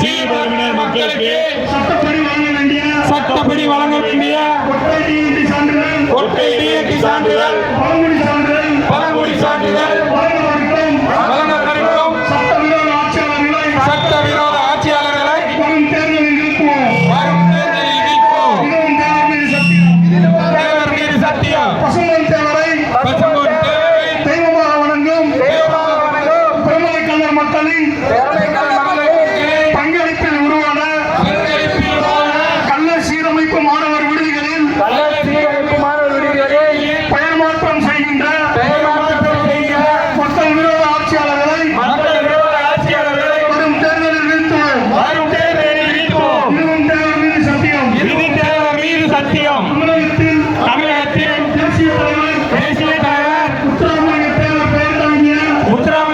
சிறுபான்மையினர் மக்களுக்கு சட்டப்படி வழங்க வேண்டிய கொட்டை நீதி சான்றிதழ் பழமொழி சான்றிதழ் வழங்கப்படும். சட்டவிரோத ஆட்சியாளர்களை வரும் தேர்தலில் நீக்குவோம் தேவர் நீதி சத்தியம். பசும்பொன் தேவை. தெய்வமாக வணங்கும் பெருமாள் கல்லர் மக்களின் ఉత్తరాం